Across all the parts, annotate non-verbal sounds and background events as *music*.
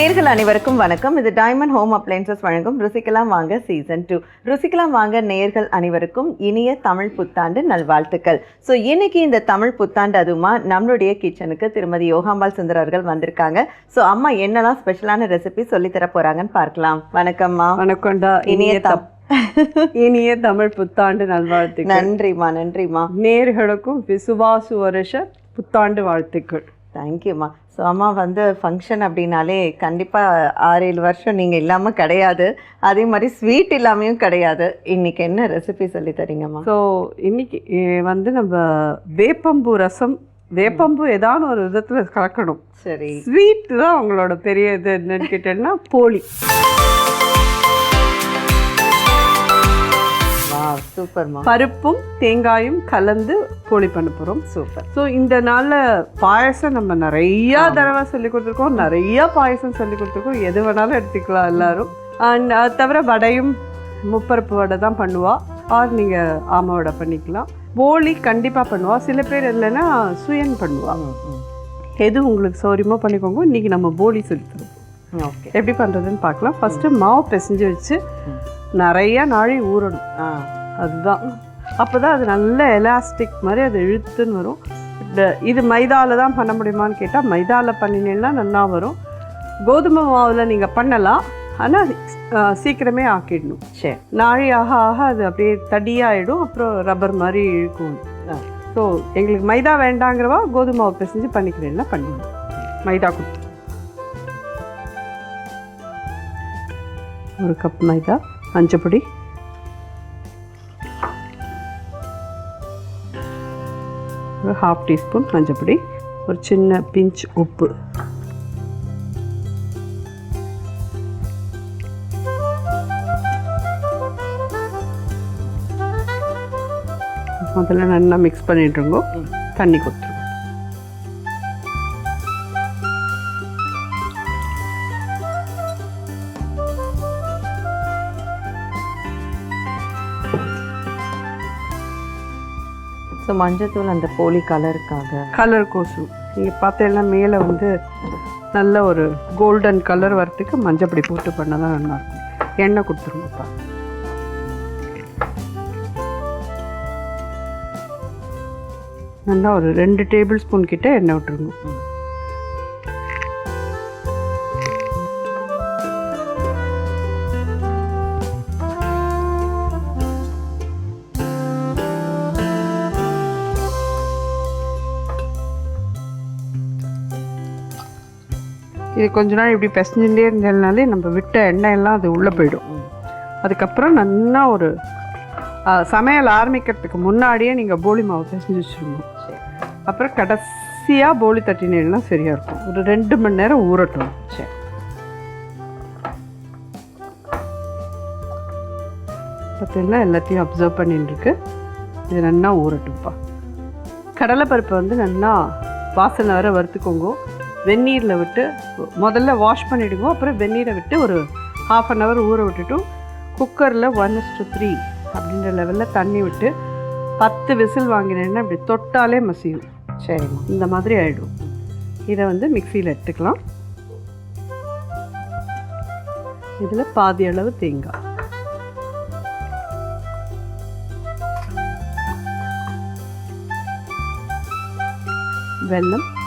நேர்கள் அனைவருக்கும் வணக்கம். இது டைமண்ட் ஹோம் அப்ளைன்சஸ் வழங்கும் ருசிக்கலாம் வாங்க சீசன் டூ. ருசிக்கலாம் வாங்க நேர்கள் அனைவருக்கும் இனிய தமிழ் புத்தாண்டு நல்வாழ்த்துக்கள். ஸோ இன்னைக்கு இந்த தமிழ் புத்தாண்டு அதுவுமா நம்மளுடைய கிச்சனுக்கு திருமதி யோகாம்பாள் சுந்தர் அவர்கள் வந்திருக்காங்க. ஸோ அம்மா என்னெல்லாம் ஸ்பெஷலான ரெசிபி சொல்லித்தர போறாங்கன்னு பார்க்கலாம். வணக்கம்மா வணக்கம்டா. இனிய தம் *laughs* இனிய தமிழ் புத்தாண்டு நல்வாழ்த்துக்கள். நன்றிம்மா நன்றிம்மா. நேர்களுக்கும் விசுவாசு வருஷ புத்தாண்டு வாழ்த்துக்கள். தேங்க்யூம்மா ஸோ அம்மா வந்து ஃபங்க்ஷன் அப்படின்னாலே கண்டிப்பாக ஆறு ஏழு வருஷம் நீங்கள் இல்லாமல் கிடையாது. அதே மாதிரி ஸ்வீட் இல்லாமையும் கிடையாது. இன்னைக்கு என்ன ரெசிபி சொல்லி தரீங்கம்மா ஸோ இன்னைக்கு வந்து நம்ம வேப்பம்பூ ரசம் வேப்பம்பூ ஏதாவது ஒரு விதத்தில் கலக்கணும். சரி. ஸ்வீட் தான் அவங்களோட பெரிய இது என்னன்னு கேட்டேன்னா போலி. சூப்பர்மா பருப்பும் தேங்காயும் கலந்து போலி பண்ண போகிறோம் சூப்பர் ஸோ இந்த நாளில் பாயசம் நம்ம நிறையா தடவை சொல்லி கொடுத்துருக்கோம். நிறையா பாயசம் சொல்லி கொடுத்துருக்கோம். எது வேணாலும் எடுத்துக்கலாம் எல்லாரும். அண்ட் அது தவிர வடையும் முப்பருப்பு வடை தான் பண்ணுவா. ஆர் நீங்கள் ஆமை வடை பண்ணிக்கலாம். போலி கண்டிப்பாக பண்ணுவா. சில பேர் இல்லைன்னா சுயன் பண்ணுவா. எது உங்களுக்கு சௌரியமோ பண்ணிக்கோங்க. இன்றைக்கி நம்ம போலி சொல்லி தரோம் ஓகே. எப்படி பண்ணுறதுன்னு பார்க்கலாம். ஃபஸ்ட்டு மாவு பிசைஞ்சு வச்சு நிறையா நாழி ஊறணும். ஆ. அதுதான். அப்போ தான் அது நல்ல எலாஸ்டிக் மாதிரி அது இழுத்துன்னு வரும். இது மைதாவில் தான் பண்ண முடியுமான்னு கேட்டால் மைதாவில் பண்ணினீங்கன்னா நல்லா வரும். கோதுமை மாவில் நீங்கள் பண்ணலாம். ஆனால் சீக்கிரமே ஆக்கிடணும். சரி. நாழி ஆக ஆக அது அப்படியே தடியாயிடும். அப்புறம் ரப்பர் மாதிரி இழுக்கும். ஸோ எங்களுக்கு மைதா வேண்டாங்கிறவா கோதுமை மாவு பிசைஞ்சு பண்ணிக்கிறேன்னா பண்ணுவோம் மைதா கொடுத்து ஒரு கப் மைதா மஞ்சப்பொடி. ஒரு ஹாஃப் டீஸ்பூன் மஞ்சப்பொடி ஒரு சின்ன பிஞ்ச் உப்பு. முதல்ல நல்லா மிக்ஸ் பண்ணிட்டுருங்க தண்ணி கொடுத்துருங்க மஞ்சத்தூள் அந்த போலி கலருக்காக கலர் கோசம் நீங்கள் பார்த்தீங்கன்னா மேலே வந்து நல்ல ஒரு கோல்டன் கலர் வரத்துக்கு மஞ்சப்பொடி போட்டு பண்ணால் தான் நல்லாயிருக்கும் எண்ணெய் கொடுத்துருங்கப்பா. நல்லா ஒரு ரெண்டு டேபிள் ஸ்பூன் கிட்ட எண்ணெய் விட்டுருங்க. இது கொஞ்ச நாள் இப்படி பிசைஞ்சுட்டே இருந்ததுனாலே நம்ம விட்ட எண்ணெய் எல்லாம் அது உள்ளே போயிடும். அதுக்கப்புறம் நல்லா ஒரு சமையல் ஆரம்பிக்கிறதுக்கு முன்னாடியே நீங்கள் போலி மாவு பிசைஞ்சு வச்சுருங்க. சரி. அப்புறம் கடைசியாக போலி தட்டினீங்கன்னா சரியாக இருக்கும். ஒரு ரெண்டு மணி நேரம் ஊறட்டும். சரி. பார்த்தீங்கன்னா எல்லாத்தையும் அப்சர்வ் பண்ணிட்டு இருக்கு இது நல்லா ஊறட்டும்ப்பா. கடலைப்பருப்பை வந்து நல்லா வாசனை வர வறுத்துக்கோங்க. வெந்நீரில் விட்டு முதல்ல வாஷ் பண்ணிவிடுங்க அப்புறம் வெந்நீரை விட்டு ஒரு ஹாஃப் அன் ஹவர் ஊற விட்டுட்டு குக்கரில் ஒன் டு த்ரீ அப்படின்ற லெவலில் தண்ணி விட்டு பத்து விசில் வாங்கினேன்னா இப்படி தொட்டாலே மசியும். சரிம்மா. இந்த மாதிரி ஆயிடும். இதை வந்து மிக்சியில் எடுத்துக்கலாம். இதில் பாதி அளவு தேங்காய். வெல்லம்.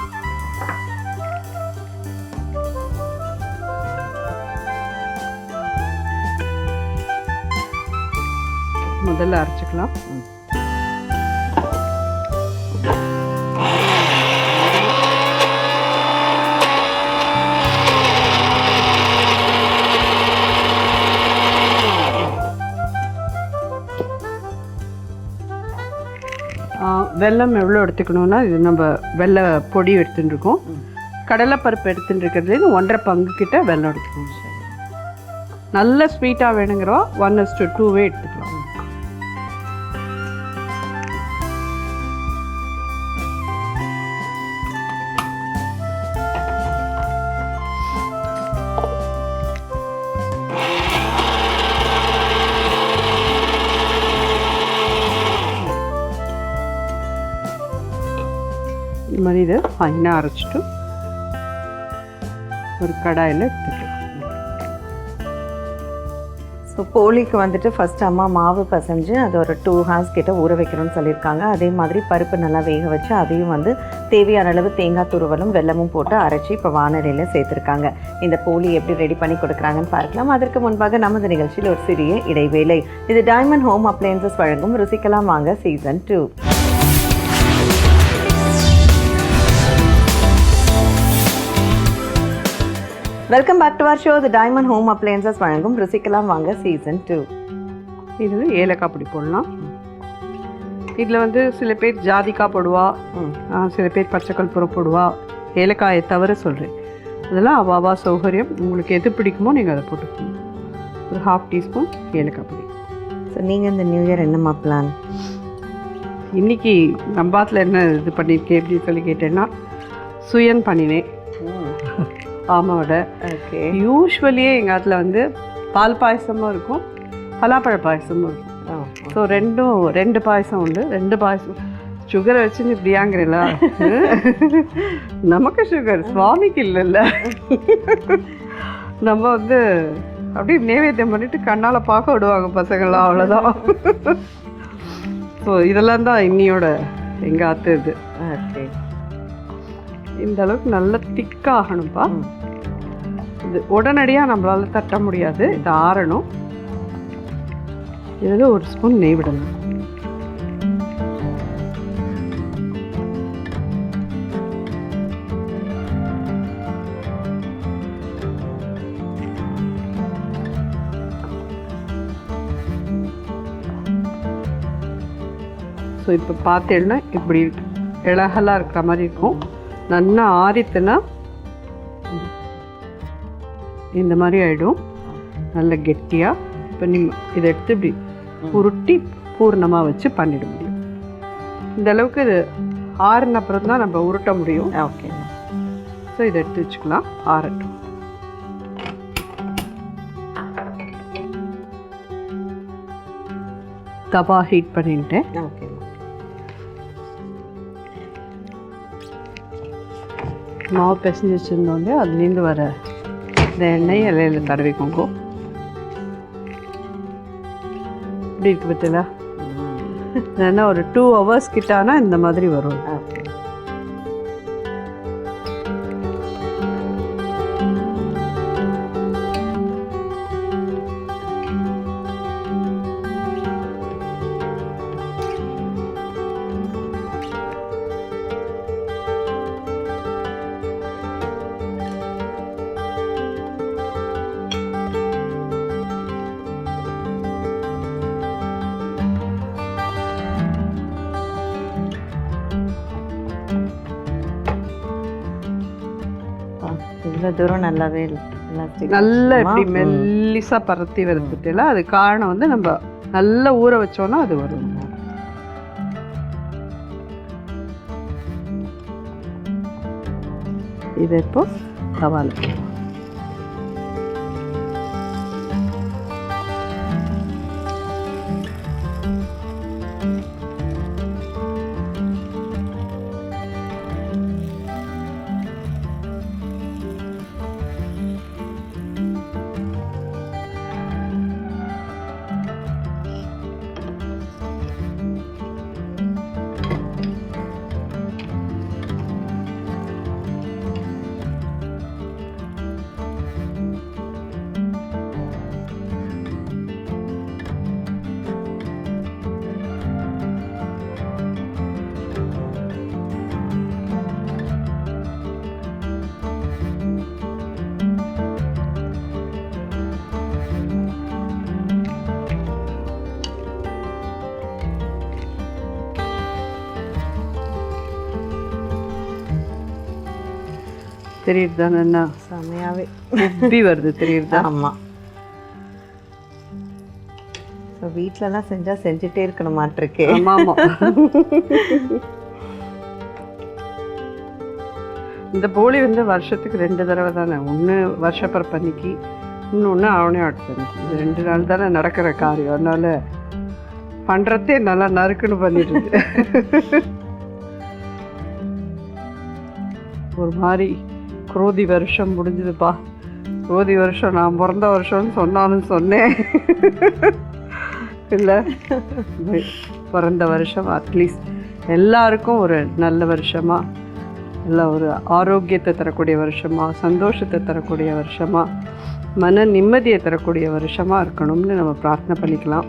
முதல்ல அரைச்சிக்கலாம். வெல்லம் எவ்வளோ எடுத்துக்கணும்னா இது நம்ம வெள்ளை பொடி எடுத்துட்டு இருக்கோம் கடலைப்பருப்பு எடுத்துட்டு இருக்கிறது ஒன்றரை பங்கு கிட்ட வெல்லம் எடுத்துக்கணும். நல்ல ஸ்வீட்டாக வேணுங்கிறோம் ஒன் இஸ் டு டூவே எடுத்துக்கலாம். மாதிரி இதை ஃபைனாக அரைச்சிட்டு ஒரு கடாயில் எடுத்துக்கலாம். ஸோ போலிக்கு வந்துட்டு ஃபஸ்ட் அம்மா மாவு பசைஞ்சு அது ஒரு டூ ஹார்ஸ் கிட்ட ஊற வைக்கணும்னு சொல்லியிருக்காங்க. அதே மாதிரி பருப்பு நல்லா வேக வச்சு அதையும் வந்து தேவையான அளவு தேங்காய் துருவலும் வெல்லமும் போட்டு அரைச்சி இப்போ வானலியில் சேர்த்துருக்காங்க. இந்த போலி எப்படி ரெடி பண்ணி கொடுக்குறாங்கன்னு பார்க்கலாம். அதற்கு முன்பாக நமது நிகழ்ச்சியில் ஒரு சிறிய இடைவேளை. இது டைமண்ட் ஹோம் அப்ளையன்சஸ் வழங்கும் ருசிக்கலாம் வாங்க season two welcome back to our show the diamond home appliances வழங்கும் ருசிக்கலாம் வாங்க சீசன் டூ இது ஏலக்காய் பொடி போடலாம். இதில் வந்து சில பேர் ஜாதிக்காய் போடுவா சில பேர் பச்சைக்கற்பூரம் போடுவா. ஏலக்காயை தவிர சொல்கிறேன் அதெல்லாம் அவாவா சௌகரியம். உங்களுக்கு எது பிடிக்குமோ நீங்கள் அதை போட்டுக்கணும் ஒரு ஹாஃப் டீஸ்பூன் ஏலக்காய் பொடி. ஸோ நீங்கள் இந்த நியூ இயர் என்னம்மா பிளான் இன்னைக்கு நம்பாத்தில் என்ன இது பண்ணியிருக்கேன் அப்படின்னு சொல்லி கேட்டேன்னா சுயன் பண்ணினேன். ஆமாவோட. ஓகே. யூஸ்வலியே எங்கள் ஆத்தில் வந்து பால் பாயசமும் இருக்கும் பலாப்பழ பாயசமும் இருக்கும். ஸோ ரெண்டும் ரெண்டு பாயசம் உண்டு. ரெண்டு பாயசம். சுகரை வச்சுன்னு இப்படியாங்கிறீங்களா? நமக்கு சுகர் சுவாமிக்கு இல்லைல்ல. நம்ம வந்து அப்படியே நைவேத்தியம் பண்ணிட்டு கண்ணால் பார்க்க விடுவாங்க பசங்களாம் அவ்வளோதான் ஸோ இதெல்லாம் தான் இன்னியோட எங்கள் ஆத்து இது. ஓகே. இந்த அளவுக்கு நல்ல திக்காகணும்ப்பா இது உடனடியாக நம்மளால தட்ட முடியாது. இது ஆறணும். இதில் ஒரு ஸ்பூன் நெய் விடலாம் ஸோ இப்போ பார்த்தேன்னா இப்படி இலகலாக இருக்கிற மாதிரி இருக்கும். நல்லா ஆறித்துனா இந்த மாதிரி ஆகிடும் நல்ல கெட்டியாக இப்போ நீங்கள் இதை எடுத்து இப்படி உருட்டி பூர்ணமாக வச்சு பண்ணிட முடியும். இந்த அளவுக்கு இது ஆறின அப்புறம் தான் நம்ம உருட்ட முடியும். ஓகே ஸோ இதை எடுத்து வச்சுக்கலாம். ஆறட்டும். தவா ஹீட் பண்ணிட்டேன். ஓகே மாவு பிசைஞ்சு வச்சுருந்தோடனே அதுலேருந்து வர இந்த எண்ணெய் இலையில தடவிக்கோங்க இப்படி இருக்கு பத்தில ஏன்னா ஒரு டூ ஹவர்ஸ் கிட்ட ஆனால் இந்த மாதிரி வரும். தூரம் நல்லாவே நல்லா இப்படி. மெல்லிசா பரத்தி வருது பத்தில அது காரணம் வந்து நம்ம நல்லா ஊற வச்சோன்னா அது வரும். இது இப்போ தவால. தெரியுது தானே செமையாவே. உப்பி வருது தெரியுதா ஆமாம் ஸோ வீட்டிலலாம் செஞ்சால் செஞ்சுட்டே இருக்கணுமாட்டிருக்கு ஆமா ஆமா இந்த போலி வந்து வருஷத்துக்கு ரெண்டு தடவை தானே. ஒன்று வருஷப்பிறப்பன்னைக்கு இன்னொன்று அவனே அடுத்தன்னைக்கு இது ரெண்டு நாள் தானே நடக்கிற காரியம். அதனால பண்ணுறதே நல்லா நறுக்குன்னு பண்ணிட்டு இருக்கு. ஒரு மாதிரி குரோதி வருஷம் முடிஞ்சதுப்பா. குரோதி வருஷம் நான் பிறந்த வருஷம்னு சொன்னாலும் சொன்னேன். இல்லை பிறந்த வருஷம் அட்லீஸ்ட் எல்லாருக்கும் ஒரு நல்ல வருஷமாக இல்லை ஒரு ஆரோக்கியத்தை தரக்கூடிய வருஷமா சந்தோஷத்தை தரக்கூடிய வருஷமாக மன நிம்மதியை தரக்கூடிய வருஷமாக இருக்கணும்னு நம்ம பிரார்த்தனை பண்ணிக்கலாம்.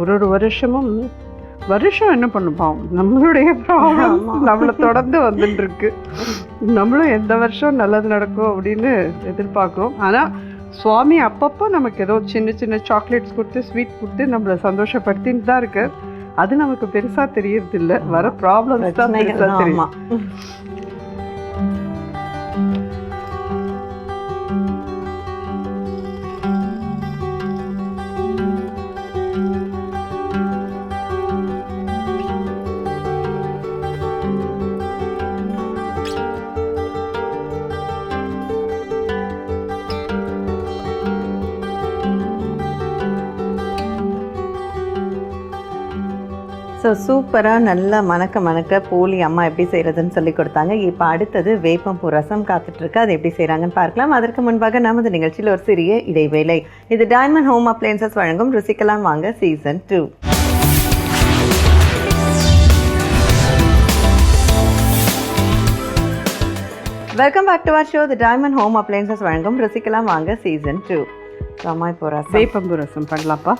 ஒரு ஒரு வருஷமும் வருஷம் என்ன பண்ணுப்போம் நம்மளுடைய ப்ராப்ளம். நம்மளை தொடர்ந்து வந்துட்டு இருக்கு நம்மளும் எந்த வருஷம் நல்லது நடக்கும் அப்படின்னு எதிர்பார்க்குறோம். ஆனால் சுவாமி அப்பப்போ நமக்கு ஏதோ சின்ன சின்ன சாக்லேட்ஸ் கொடுத்து ஸ்வீட் கொடுத்து நம்மளை சந்தோஷப்படுத்தின்னு தான் இருக்கு அது நமக்கு பெருசா தெரியறது இல்ல வர ப்ராப்ளம்ஸ் தான் பெருசா பிரச்சனைகள் தெரியும். ஸோ சூப்பராக நல்லா மணக்க மணக்க போலி அம்மா எப்படி செய்கிறதுன்னு சொல்லி கொடுத்தாங்க. இப்போ அடுத்தது வேப்பம்பூ ரசம் காத்துட்ருக்கு. அது எப்படி செய்கிறாங்கன்னு பார்க்கலாம். அதற்கு முன்பாக நமது நிகழ்ச்சியில் ஒரு சிறிய இடைவேளை. இது டைமண்ட் ஹோம் அப்ளையன்சஸ் வழங்கும் ருசிக்கலாம் வாங்க season two welcome back to our show the diamond home appliances வழங்கும் ருசிக்கலாம் வாங்க சீசன் டூ அம்மா இப்போ ரசம். வேப்பம்பு ரசம் பண்ணலாம்ப்பா.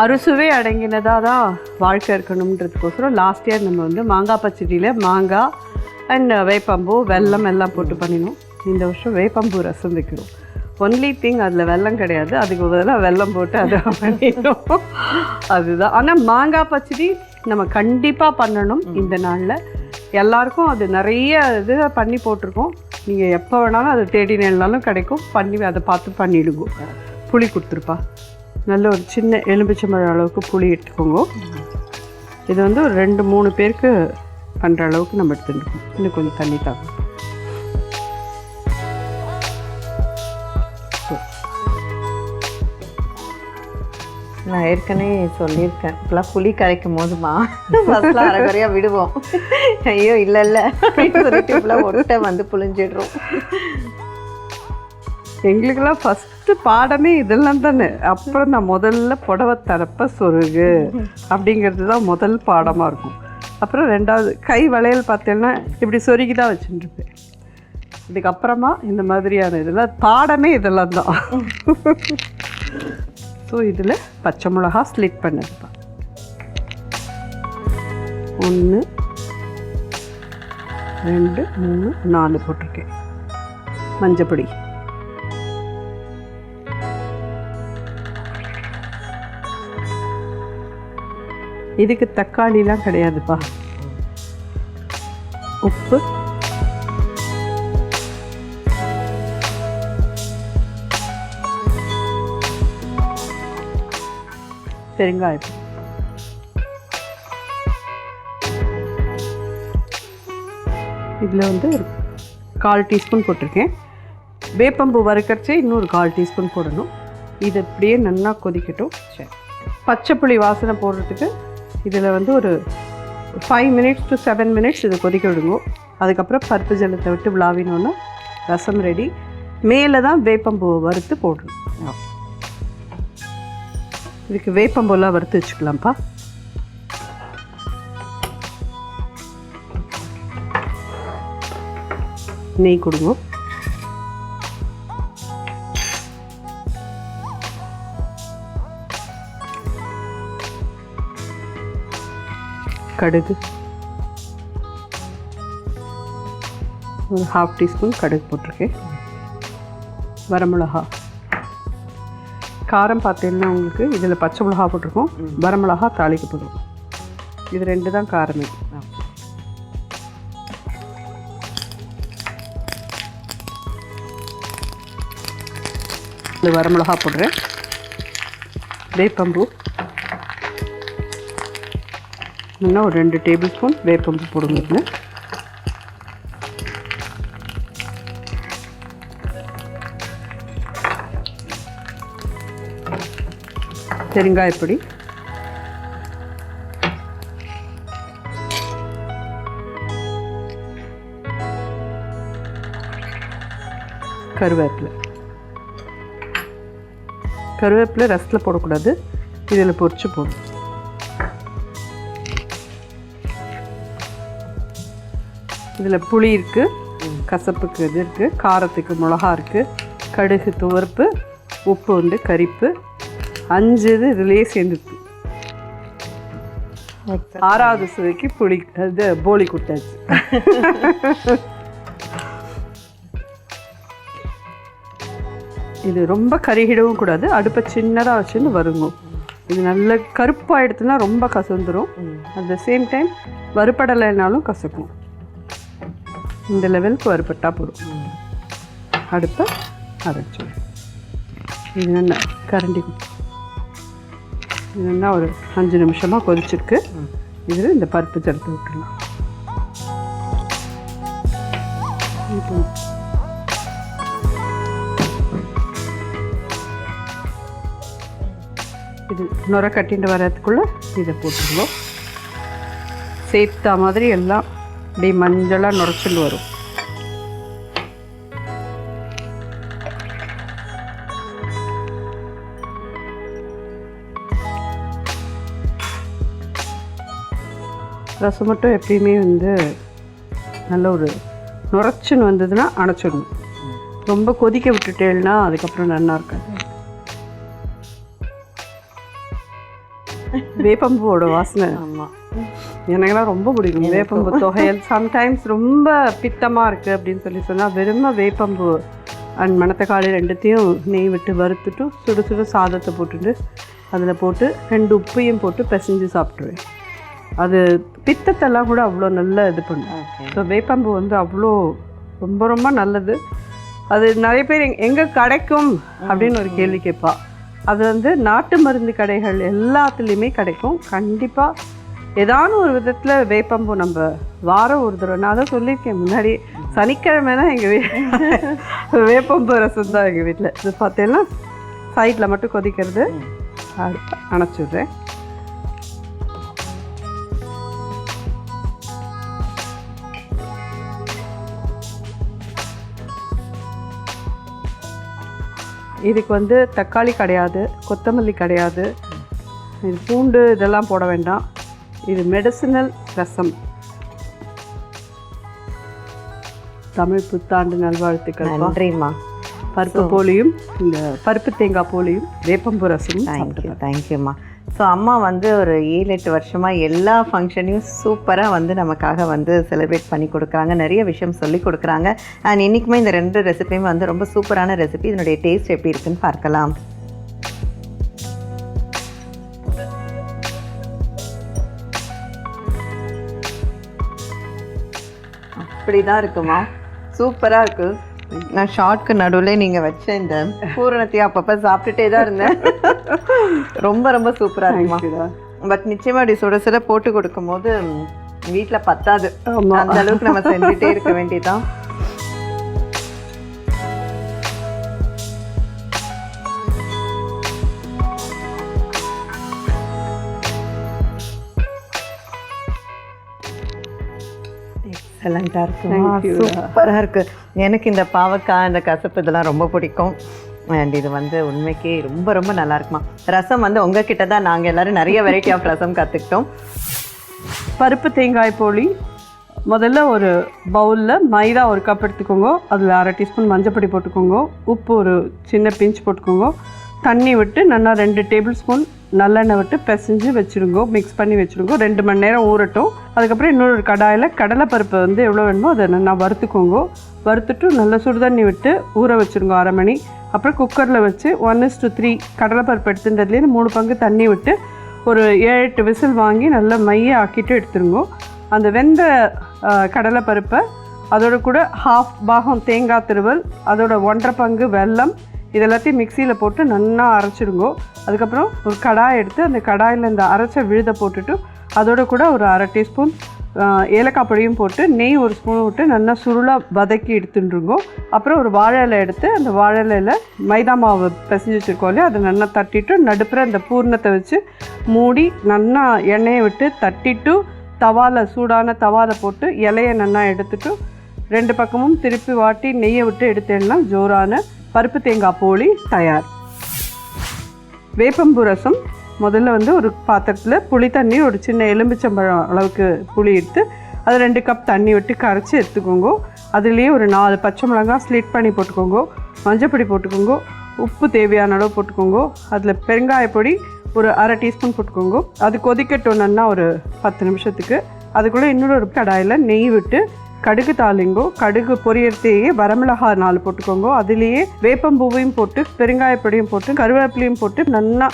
அறுசுவை அடங்கினதாக தான் வாழ்க்கை இருக்கணுன்றதுக்கோசரம் லாஸ்ட் இயர் நம்ம வந்து மாங்காய் பச்சடியில் மாங்காய் அண்ட் வேப்பம்பூ வெல்லம் எல்லாம் போட்டு பண்ணினோம். இந்த வருஷம் வேப்பம்பூ ரசம் வைக்கிறோம் ஒன்லி திங் அதில் வெல்லம் கிடையாது. அதுக்கு பதிலாக வெல்லம் போட்டு அதை பண்ணிட்டோம் அதுதான். ஆனால் மாங்காய் பச்சடி நம்ம கண்டிப்பாக பண்ணணும் இந்த நாளில். எல்லாருக்கும் அது நிறைய இது பண்ணி போட்டிருக்கோம். நீங்கள் எப்போ வேணாலும் அதை தேடினாலும் கிடைக்கும். பண்ணி அதை பார்த்து பண்ணிவிடுங்க புளி கொடுத்துருப்பா. நல்ல ஒரு சின்ன எலும்பிச்சம்பழம் அளவுக்கு புளி எடுத்துக்கோங்க. இது வந்து ஒரு ரெண்டு மூணு பேருக்கு பண்ணுற அளவுக்கு நம்ம எடுத்துருக்கோம் இன்னும் கொஞ்சம் தண்ணி தாக்கும் நான் ஏற்கனவே சொல்லியிருக்கேன். இப்போலாம் புளி கரைக்கும் போதுமா? ஃபஸ்ட்லாம் அரைக்குறையாக விடுவோம். ஐயோ இல்லை இல்லை. அப்படின்னு ஒட்டை வந்து புளிஞ்சிடுறோம் எங்களுக்கெல்லாம் ஃபஸ்ட்டு பாடமே இதெல்லாம் தானே. அப்புறம் நான் முதல்ல புடவை தரப்ப சொருகு அப்படிங்கிறது தான் முதல் பாடமாக இருக்கும். அப்புறம் ரெண்டாவது கை வளையல் பார்த்தேன்னா இப்படி சொருகி தான் வச்சுட்டுருப்பேன் இதுக்கப்புறமா இந்த மாதிரியான இதெல்லாம் பாடமே இதெல்லாம் தான். ஸோ இதில் பச்சை மிளகா ஸ்லிட் பண்ணிருப்பேன் ஒன்று ரெண்டு மூணு நாலு போட்டிருக்கேன். மஞ்சப்பொடி. இதுக்கு தக்காளிலாம் கிடையாதுப்பா. உப்பு. பெருங்காயம். இதில் வந்து ஒரு கால் டீஸ்பூன் போட்டிருக்கேன். வேப்பம்பூ வறுக்கறச்சே இன்னொரு கால் டீஸ்பூன் போடணும். இது அப்படியே நல்லா கொதிக்கட்டும். சரி. பச்சை புளி வாசனை போடுறதுக்கு இதில் வந்து ஒரு five minutes to seven minutes இதை கொதிக்க விடுங்க அதுக்கப்புறம் பருப்பு ஜலத்தை விட்டு விளாவினோன்னா ரசம் ரெடி மேலே தான் வேப்பம்பூ வறுத்து போடணும். இதுக்கு வேப்பம்பூலாம் வறுத்து வச்சுக்கலாம்ப்பா. நெய் கொடுங்க. கடுகு. ஒரு ஹாஃப் டீஸ்பூன் கடுகு போட்டிருக்கேன். வரமிளகா. காரம் பார்த்தீங்கன்னா உங்களுக்கு இதில் பச்சை மிளகா போட்டிருக்கோம். வரமிளகா தாளிக்கப்படும் இது ரெண்டு தான் காரமே. இது வரமிளகா போடுறேன். வேப்பம்பூ. இன்னும் ஒரு ரெண்டு டேபிள் ஸ்பூன் வேப்பம்பு போடுங்க. இதுல. பெருங்காயப்பொடி கருவேப்பிலை. கருவேப்பிலை ரசத்தில் போடக்கூடாது. இதில் பொறிச்சு போடணும். இதில் புளி இருக்குது கசப்புக்கு இது இருக்குது காரத்துக்கு மிளகா இருக்குது கடுகு துவர்ப்பு உப்பு வந்து கரிப்பு. அஞ்சு இது இதுலேயே சேர்ந்துருக்கு. ஆறாவது சுவைக்கு புளி இது போலி குட்டாச்சு. இது ரொம்ப கருகிடவும் கூடாது அடுப்பை சின்னதாக வச்சுன்னு வருங்க. இது நல்ல கருப்பாயிடுத்துனா ரொம்ப கசந்துரும். அட் த சேம் டைம் வறுபடலைனாலும் கசக்கும். இந்த லெவலுக்கு வறுபட்டால் போதும். அடுப்பை அரைச்சிடும் இது என்ன? கரண்டி இது என்ன? ஒரு அஞ்சு நிமிஷமாக கொதிச்சிருக்கு. இதில் இந்த பருப்பு சேர்த்து விட்டுருலாம் இப்போ இது நுர கட்டிட்டு வர்றதுக்குள்ளே இதை போட்டுருவோம். சேர்த்த மாதிரி எல்லாம் அப்படியே மஞ்சளாக நுரைச்சிட்டு வரும். ரசம் மட்டும் எப்பயுமே வந்து நல்ல ஒரு நுரைச்சுன்னு வந்ததுன்னா அணைச்சிடணும். ரொம்ப கொதிக்க விட்டுட்டேன்னா அதுக்கப்புறம் நல்லா இருக்காது. வேப்பம்பூவோட வாசனை. ஆமாம் எனக்கெல்லாம் ரொம்ப பிடிக்கும். வேப்பம்பு தொகையல் சம்டைம்ஸ் ரொம்ப பித்தமாக இருக்குது அப்படின்னு சொல்லி சொன்னால் வெறும வேப்பம்பு அண்ட் மணத்தக்காளி ரெண்டுத்தையும் நெய் விட்டு வறுத்துட்டு சுடு சுடு சாதத்தை போட்டுட்டு அதில் போட்டு ரெண்டு உப்பையும் போட்டு பிசைஞ்சு சாப்பிட்ருவேன் அது பித்தத்தெல்லாம் கூட அவ்வளோ நல்லா இது பண்ணும். ஓகே ஸோ வேப்பம்பு வந்து அவ்வளோ ரொம்ப ரொம்ப நல்லது. அது நிறைய பேர் எங் எங்கே கிடைக்கும் அப்படின்னு ஒரு கேள்வி கேட்பா. அது வந்து நாட்டு மருந்து கடைகள் எல்லாத்துலேயுமே கிடைக்கும். கண்டிப்பாக ஏதாவது ஒரு விதத்தில் வேப்பம்பூ நம்ம வாரம் ஒரு தடவை. நான் தான் சொல்லியிருக்கேன் முன்னாடி. சனிக்கிழமைனா எங்கள் வீ *laughs* வேப்பம்பு ரசம் தான் எங்கள் வீட்டில் இது பார்த்தீங்கன்னா சைடில் மட்டும் கொதிக்கிறது. அணைச்சிடுறேன். இதுக்கு வந்து தக்காளி கிடையாது கொத்தமல்லி கிடையாது. இது பூண்டு இதெல்லாம் போட வேண்டாம். இது மெடிசினல் ரசம். தமிழ் புத்தாண்டு நல்வாழ்த்துக்கள் நன்றிம்மா. பருப்பு போலியும் இந்த பருப்பு தேங்காய் போலியும் வேப்பம்பு ரசமும் தேங்க்யூ தேங்க்யூம்மா ஸோ அம்மா வந்து ஒரு ஏழு எட்டு வருஷமாக எல்லா ஃபங்க்ஷனையும் சூப்பராக வந்து நமக்காக வந்து செலிப்ரேட் பண்ணி கொடுக்குறாங்க. நிறைய விஷயம் சொல்லி கொடுக்குறாங்க. அண்ட் இன்றைக்குமே இந்த ரெண்டு ரெசிபியும் வந்து ரொம்ப சூப்பரான ரெசிபி இதனுடைய டேஸ்ட் எப்படி இருக்குன்னு பார்க்கலாம். அப்படி தான் இருக்குமா? சூப்பராக இருக்கு. நான் ஷார்ட்க்கு நடுவில் நீங்கள் வச்ச இந்த பூரணத்தையும் அப்பப்போ சாப்பிட்டுட்டே தான் இருந்தேன். ரொம்ப ரொம்ப சூப்பராக இருக்குமா? பட் நிச்சயமா அப்படி சுட சுட போட்டு கொடுக்கும்போது வீட்டில் பத்தாது. அந்த அளவுக்கு நம்ம செஞ்சுட்டே இருக்க வேண்டியதுதான். எக்ஸலண்ட்டாக Thank you. இருக்கு சூப்பராக இருக்கு. எனக்கு இந்த பாவக்காய் இந்த கசப்பு இதெல்லாம் ரொம்ப பிடிக்கும். அண்ட் இது வந்து உண்மைக்கே ரொம்ப ரொம்ப நல்லா இருக்குமா. ரசம் வந்து உங்ககிட்ட தான் நாங்கள் எல்லாரும் நிறைய வெரைட்டி ஆஃப் ரசம் கற்றுக்கிட்டோம் பருப்பு தேங்காய் போலி முதல்ல ஒரு பவுலில் மைதா ஒரு கப் எடுத்துக்கோங்க. அதில் அரை டீஸ்பூன் மஞ்சப்பொடி போட்டுக்கோங்க. உப்பு ஒரு சின்ன பிஞ்ச் போட்டுக்கோங்க. தண்ணி விட்டு நல்லா ரெண்டு டேபிள் ஸ்பூன் நல்லெண்ணெய் விட்டு பிசைஞ்சு வச்சுருங்கோ மிக்ஸ் பண்ணி வச்சுருங்கோ. ரெண்டு மணி நேரம் ஊறட்டும். அதுக்கப்புறம் இன்னொரு கடாயில் கடலைப்பருப்பு வந்து எவ்வளோ வேணுமோ அதை நல்லா வறுத்துக்கோங்க. வறுத்துட்டு நல்லா சுடுதண்ணி விட்டு ஊற வச்சுருங்க அரை மணி. அப்புறம் குக்கரில் வச்சு ஒன் இஸ் டு த்ரீ கடலைப்பருப்பு எடுத்துட்டதுலேருந்து மூணு பங்கு தண்ணி விட்டு ஒரு ஏழு எட்டு விசில் வாங்கி நல்லா மைய ஆக்கிட்டு எடுத்துருங்கோ. அந்த வெந்த கடலைப்பருப்பை அதோட கூட ஹாஃப் பாகம் தேங்காய் திருவல் அதோட ஒன்றரை பங்கு வெல்லம் இது எல்லாத்தையும் மிக்சியில் போட்டு நல்லா அரைச்சிடுங்கோ. அதுக்கப்புறம் ஒரு கடாய் எடுத்து அந்த கடாயில் இந்த அரைச்ச விழுதை போட்டுட்டு அதோட கூட ஒரு அரை டீஸ்பூன் ஏலக்காய் பொடியும் போட்டு நெய் ஒரு ஸ்பூன் விட்டு நல்லா சுருளாக வதக்கி எடுத்துட்டுருங்கோ. அப்புறம் ஒரு வாழை இலை எடுத்து அந்த வாழை இலையில் மைதா மாவு பிசைஞ்சு வச்சுருக்கோம் இல்லையா? அதை நல்லா தட்டிட்டு நடுப்புற அந்த பூர்ணத்தை வச்சு மூடி நல்லா எண்ணெயை விட்டு தட்டிட்டு தவால சூடான தவால போட்டு இலையை நல்லா எடுத்துட்டு ரெண்டு பக்கமும் திருப்பி வாட்டி நெய்யை விட்டு எடுத்தேன்னா ஜோரான பருப்பு தேங்காய் போளி தயார். வேப்பம்பு ரசம். முதல்ல வந்து ஒரு பாத்திரத்தில் புளி தண்ணி ஒரு சின்ன எலும்பிச்சம்பழம் அளவுக்கு புளி எடுத்து அது ரெண்டு கப் தண்ணி விட்டு கரைச்சி எடுத்துக்கோங்க. அதுலேயே ஒரு நாலு பச்சை மிளகாய் ஸ்லிட் பண்ணி போட்டுக்கோங்க. மஞ்சப்பொடி போட்டுக்கோங்க. உப்பு தேவையான அளவு போட்டுக்கோங்க. அதில் பெருங்காய பொடி ஒரு அரை டீஸ்பூன் போட்டுக்கோங்க. அது கொதிக்கட்டும் ஒரு பத்து நிமிஷத்துக்கு. அதுக்குள்ளே இன்னொரு கடாயில் நெய் விட்டு கடுகு தாளிங்கோ கடுகு பொரியறதையே வரமிளகா நாலு போட்டுக்கோங்க. அதுலேயே வேப்பம்பூவையும் போட்டு பெருங்காயப்பொடியும் போட்டு கருவேப்பிலையும் போட்டு நல்லா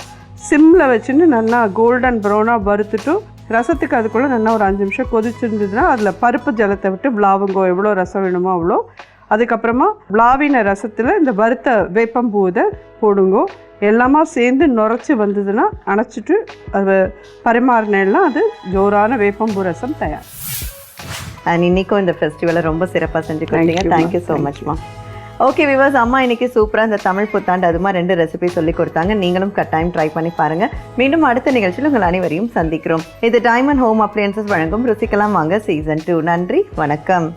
சிம்மில் வச்சுன்னு நல்லா கோல்டன் ப்ரௌனாக வறுத்துட்டு ரசத்துக்கு அதுக்குள்ளே நல்லா ஒரு அஞ்சு நிமிஷம் கொதிச்சிருந்ததுன்னா அதில் பருப்பு ஜலத்தை விட்டு விளாவுங்கோ. எவ்வளோ ரசம் வேணுமோ அவ்வளோ. அதுக்கப்புறமா விளாவின ரசத்தில் இந்த வறுத்த வேப்பம்பூ இதை போடுங்கோ. எல்லாமா சேர்ந்து நுரைச்சி வந்ததுன்னா அணைச்சிட்டு அதை பரிமாறினேன்னா அது ஜோரான வேப்பம்பூ ரசம் தயார். அண்ட் இன்னைக்கும் இந்த ஃபெஸ்டிவலை ரொம்ப சிறப்பாக செஞ்சு கொடுத்தீங்க. தேங்க்யூ ஸோ மச்மா ஓகே விவர்ஸ் அம்மா இன்னைக்கு சூப்பராக இந்த தமிழ் புத்தாண்டு அதுமா ரெண்டு ரெசிபி சொல்லி கொடுத்தாங்க. நீங்களும் கட்டாயம் ட்ரை பண்ணி பாருங்க. மீண்டும் அடுத்த நிகழ்ச்சியில் உங்கள் அனைவரையும் சந்திக்கிறோம். இது டைமண்ட் ஹோம் அப்ளையன்சஸ் வழங்கும். ருசிக்கலாம் வாங்க. சீசன் டூ நன்றி. வணக்கம்.